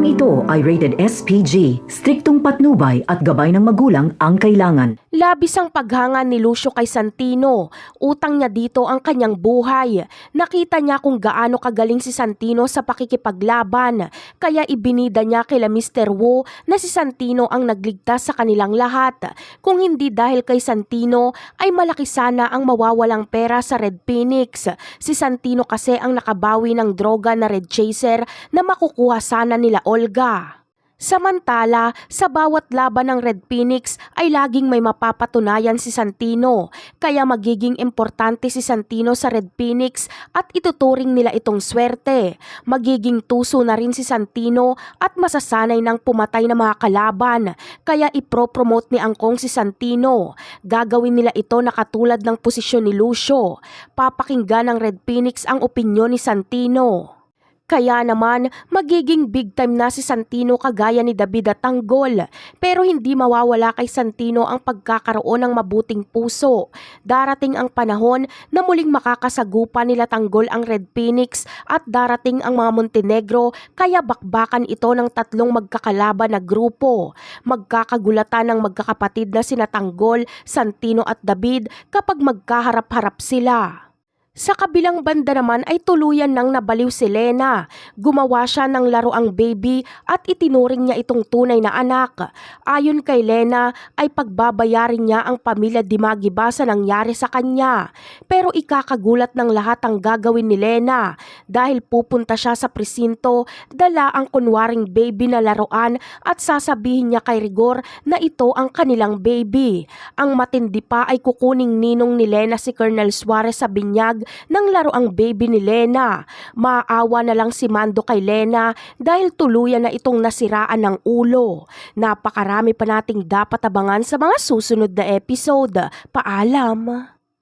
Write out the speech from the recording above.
Programang ito ay rated SPG, striktong patnubay at gabay ng magulang ang kailangan. Labis ang paghanga ni Lucio kay Santino. Utang niya dito ang kanyang buhay. Nakita niya kung gaano kagaling si Santino sa pakikipaglaban. Kaya ibinida niya kila Mr. Wu na si Santino ang nagligtas sa kanilang lahat. Kung hindi dahil kay Santino ay malaki sana ang mawawalang pera sa Red Phoenix. Si Santino kasi ang nakabawi ng droga na Red Chaser na makukuha sana nila Olga. Samantala, sa bawat laban ng Red Phoenix ay laging may mapapatunayan si Santino, kaya magiging importante si Santino sa Red Phoenix at ituturing nila itong swerte. Magiging tuso na rin si Santino at masasanay ng pumatay na mga kalaban, kaya ipropromote ni Angkong si Santino. Gagawin nila ito na katulad ng posisyon ni Lucio. Papakinggan ng Red Phoenix ang opinyon ni Santino. Kaya naman, magiging big time na si Santino kagaya ni David at Tanggol. Pero hindi mawawala kay Santino ang pagkakaroon ng mabuting puso. Darating ang panahon na muling makakasagupa nila Tanggol ang Red Phoenix at darating ang mga Montenegro kaya bakbakan ito ng tatlong magkakalaban na grupo. Magkakagulatan ng magkakapatid na sina Tanggol, Santino at David kapag magkaharap-harap sila. Sa kabilang banda naman ay tuluyan nang nabaliw si Lena. Gumawa siya ng laruang baby at itinuring niya itong tunay na anak. Ayon kay Lena ay pagbabayarin niya ang pamilya Dimagiba sa nangyari sa kanya. Pero ikakagulat ng lahat ang gagawin ni Lena dahil pupunta siya sa presinto, dala ang kunwaring baby na laruan at sasabihin niya kay Rigor na ito ang kanilang baby. Ang matindi pa ay kukuning ninong ni Lena si Colonel Suarez sa binyag ng laruang baby ni Lena. Maawa na lang si Mando kay Lena dahil tuluyan na itong nasiraan ng ulo. Napakarami pa nating dapat abangan sa mga susunod na episode. Paalam!